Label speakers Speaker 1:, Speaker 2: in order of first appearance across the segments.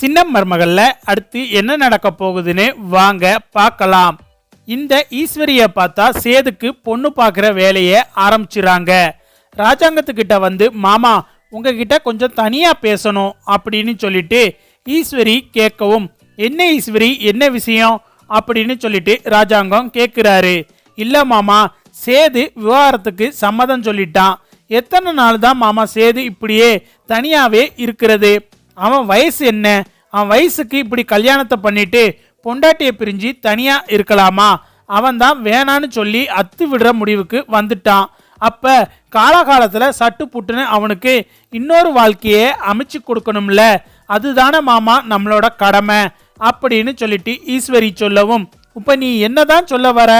Speaker 1: சின்ன மர்மகளில் அடுத்து என்ன நடக்க போகுதுன்னு வாங்க பார்க்கலாம். இந்த ஈஸ்வரிய பார்த்தா சேதுக்கு பொண்ணு பார்க்குற வேலையை ஆரம்பிச்சிறாங்க. ராஜாங்கத்துக்கிட்ட வந்து மாமா உங்ககிட்ட கொஞ்சம் தனியாக பேசணும் அப்படின்னு சொல்லிட்டு ஈஸ்வரி கேட்கவும் என்ன ஈஸ்வரி என்ன விஷயம்? அப்படின்னு சொல்லிட்டு ராஜாங்கம் கேட்குறாரு. இல்லை மாமா சேது விவகாரத்துக்கு சம்மதம் சொல்லிட்டான். எத்தனை நாள் தான் மாமா சேது இப்படியே தனியாகவே இருக்கிறது? அவன் வயசு என்ன? அவன் வயசுக்கு இப்படி கல்யாணத்தை பண்ணிட்டு பொண்டாட்டியை பிரிஞ்சு தனியாக இருக்கலாமா? அவன் தான் வேணான்னு சொல்லி அத்து விடுற முடிவுக்கு வந்துட்டான். அப்போ காலகாலத்தில் சட்டு புட்டுன்னு அவனுக்கு இன்னொரு வாழ்க்கையை அமைச்சு கொடுக்கணும்ல. அதுதானே மாமா நம்மளோட கடமை அப்படின்னு சொல்லிட்டு ஈஸ்வரி சொல்லவும் இப்போ நீ என்னதான் சொல்ல வர?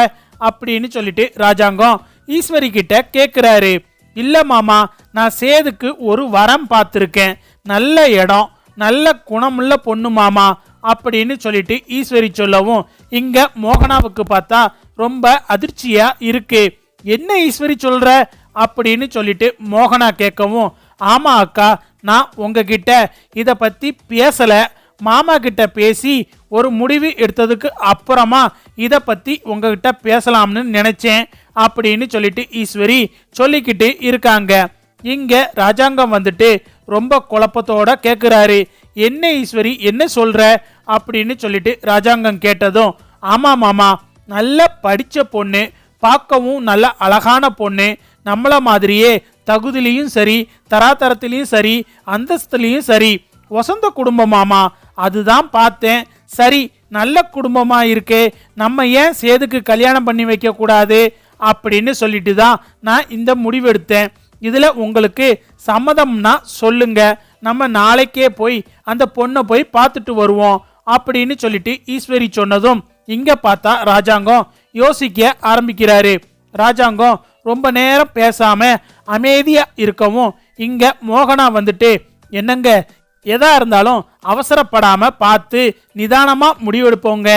Speaker 1: அப்படின்னு சொல்லிட்டு ராஜாங்கம் ஈஸ்வரி கிட்ட கேட்குறாரு இல்லை மாமா நான் சேதுக்கு ஒரு வரம் பார்த்துருக்கேன். நல்ல இடம் நல்ல குணமுள்ள பொண்ணு மாமா அப்படின்னு சொல்லிட்டு ஈஸ்வரி சொல்லவும் இங்க மோகனாவுக்கு பார்த்தா ரொம்ப அதிர்ச்சியா இருக்கு. என்ன ஈஸ்வரி சொல்ற? அப்படின்னு சொல்லிட்டு மோகனா கேட்கவும் ஆமா அக்கா நான் உங்ககிட்ட இதை பத்தி பேசல. மாமா கிட்ட பேசி ஒரு முடிவு எடுத்ததுக்கு அப்புறமா இதை பத்தி உங்ககிட்ட பேசலாம்னு நினைச்சேன் அப்படின்னு சொல்லிட்டு ஈஸ்வரி சொல்லிக்கிட்டு இருக்காங்க. இங்க ராஜாங்கம் வந்துட்டு ரொம்ப குழப்பத்தோட கேட்குறாரு என்ன ஈஸ்வரி என்ன சொல்கிற அப்படின்னு சொல்லிட்டு ராஜாங்கம் கேட்டதும் ஆமாம் மாமா நல்லா படித்த பொண்ணு பார்க்கவும் நல்ல அழகான பொண்ணு. நம்மளை மாதிரியே தகுதிலையும் சரி தராதரத்துலேயும் சரி அந்தஸ்துலையும் சரி. வசந்த குடும்பமாமா அதுதான் பார்த்தேன். சரி நல்ல குடும்பமாக இருக்கே நம்ம ஏன் சேதுக்கு கல்யாணம் பண்ணி வைக்கக்கூடாது? அப்படின்னு சொல்லிட்டு தான் நான் இந்த முடிவெடுத்தேன். இதில் உங்களுக்கு சம்மதம்னா சொல்லுங்க. நம்ம நாளைக்கே போய் அந்த பொண்ணை போய் பார்த்துட்டு வருவோம் அப்படின்னு சொல்லிட்டு ஈஸ்வரி சொன்னதும் இங்க பார்த்தா ராஜாங்கம் யோசிக்க ஆரம்பிக்கிறாரு. ராஜாங்கம் ரொம்ப நேரம் பேசாம அமைதியா இருக்கவும் இங்க மோகனா வந்துட்டு என்னங்க? எதா இருந்தாலும் அவசரப்படாம பார்த்து நிதானமா முடிவெடுப்போங்க.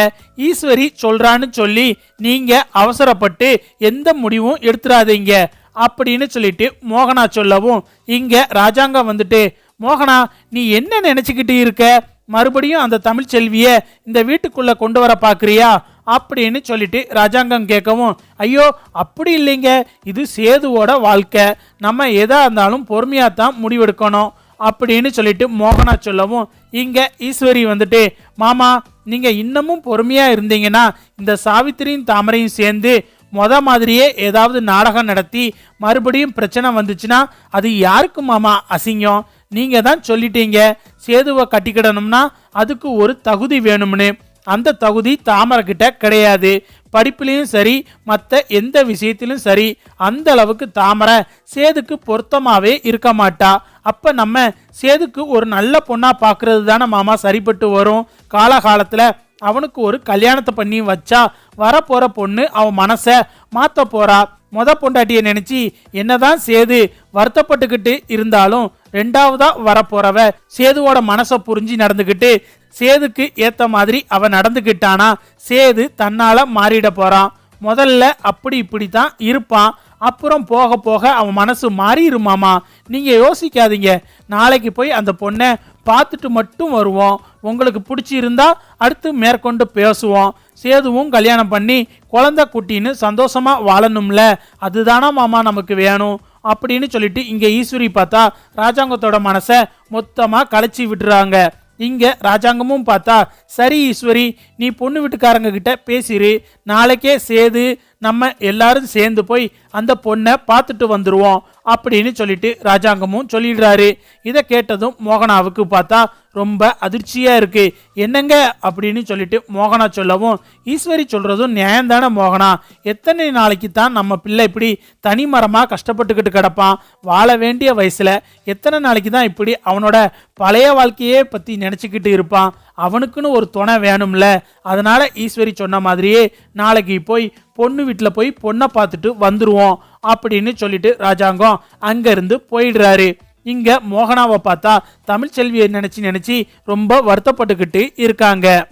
Speaker 1: ஈஸ்வரி சொல்றான்னு சொல்லி நீங்க அவசரப்பட்டு எந்த முடிவும் எடுத்துடாதீங்க அப்படின்னு சொல்லிட்டு மோகனா சொல்லவும் இங்கே ராஜாங்கம் வந்துட்டு மோகனா நீ என்ன நினச்சிக்கிட்டு இருக்க? மறுபடியும் அந்த தமிழ் செல்வியை இந்த வீட்டுக்குள்ளே கொண்டு வர பார்க்குறியா அப்படின்னு சொல்லிட்டு ராஜாங்கம் கேட்கவும் ஐயோ அப்படி இல்லைங்க. இது சேதுவோட வாழ்க்கை. நம்ம எதா இருந்தாலும் பொறுமையாக தான் முடிவெடுக்கணும். அப்படின்னு சொல்லிட்டு மோகனா சொல்லவும் இங்கே ஈஸ்வரி வந்துட்டு மாமா நீங்கள் இன்னமும் பொறுமையாக இருந்தீங்கன்னா இந்த சாவித்திரியும் தாமரையும் சேர்ந்து மொத மாதிரியே ஏதாவது நாடகம் நடத்தி மறுபடியும் பிரச்சனை வந்துச்சுன்னா அது யாருக்கு மாமா அசிங்கம்? நீங்க தான் சொல்லிட்டீங்க சேதுவை கட்டிக்கிடணும்னா அதுக்கு ஒரு தகுதி வேணும்னு. அந்த தகுதி தாமரைக்கிட்ட கிடையாது. படிப்புலையும் சரி மற்ற எந்த விஷயத்திலும் சரி அந்த அளவுக்கு தாமரை சேதுக்கு பொருத்தமாகவே இருக்க மாட்டா. அப்போ நம்ம சேதுக்கு ஒரு நல்ல பொண்ணாக பார்க்குறது தானே மாமா சரிப்பட்டு வரும். காலகாலத்தில் அவனுக்கு ஒரு கல்யாணத்தை பண்ணி வச்சா வரப்போற பொண்ணு அவன் மனசை மாத்த போறா. மொத பொண்டாட்டியை நினைச்சு என்னதான் சேது வருத்தப்பட்டுக்கிட்டு இருந்தாலும் ரெண்டாவதா வரப்போறவ சேதுவோட மனசை புரிஞ்சு நடந்துக்கிட்டு சேதுக்கு ஏத்த மாதிரி அவன் நடந்துக்கிட்டானா சேது தன்னால மாறிட போறான் முதல்ல அப்படி இப்படி தான் இருப்பான். அப்புறம் போக போக அவன் மனசு மாறிடுமாமா? நீங்க யோசிக்காதீங்க. நாளைக்கு போய் அந்த பொண்ணை பார்த்துட்டு மட்டும் வருவோம். உங்களுக்கு பிடிச்சிருந்தா அடுத்து மேற்கொண்டு பேசுவோம். சேதுவும் கல்யாணம் பண்ணி குழந்தை குட்டின்னு சந்தோஷமா வாழணும்ல. அதுதானா மாமா நமக்கு வேணும். அப்படின்னு சொல்லிட்டு இங்கே ஈஸ்வரி பார்த்தா ராஜாங்கத்தோட மனசை மொத்தமாக கலைச்சி விட்டுறாங்க. இங்கே ராஜாங்கமும் பார்த்தா சரி ஈஸ்வரி நீ பொண்ணு வீட்டுக்காரங்க கிட்ட பேசிரு. நாளைக்கே சேது நம்ம எல்லாரும் சேர்ந்து போய் அந்த பொண்ணை பார்த்துட்டு வந்துடுவோம் அப்படின்னு சொல்லிட்டு ராஜாங்கமும் சொல்லிடுறாரு. இதை கேட்டதும் மோகனாவுக்கு பார்த்தா ரொம்ப அதிர்ச்சியாக இருக்கு. என்னங்க அப்படின்னு சொல்லிட்டு மோகனா சொல்லவும் ஈஸ்வரி சொல்கிறதும் நியாயம்தானே மோகனா? எத்தனை நாளைக்கு தான் நம்ம பிள்ளை இப்படி தனி மரமாக கஷ்டப்பட்டுக்கிட்டு கிடப்பான்? வாழ வேண்டிய வயசில் எத்தனை நாளைக்கு தான் இப்படி அவனோட பழைய வாழ்க்கையே பற்றி நினச்சிக்கிட்டு இருப்பான்? அவனுக்குன்னு ஒரு துணை வேணும்ல. அதனால் ஈஸ்வரி சொன்ன மாதிரியே நாளைக்கு போய் பொண்ணு வீட்டில் போய் பொண்ணை பார்த்துட்டு வந்துடுவோம் அப்படின்னு சொல்லிட்டு ராஜாங்கம் அங்கிருந்து போயிடுறாரு. இங்க மோகனாவை பார்த்தா தமிழ்ச்செல்வியை நினைச்சு நினைச்சு ரொம்ப வருத்தப்பட்டுக்கிட்டு இருக்காங்க.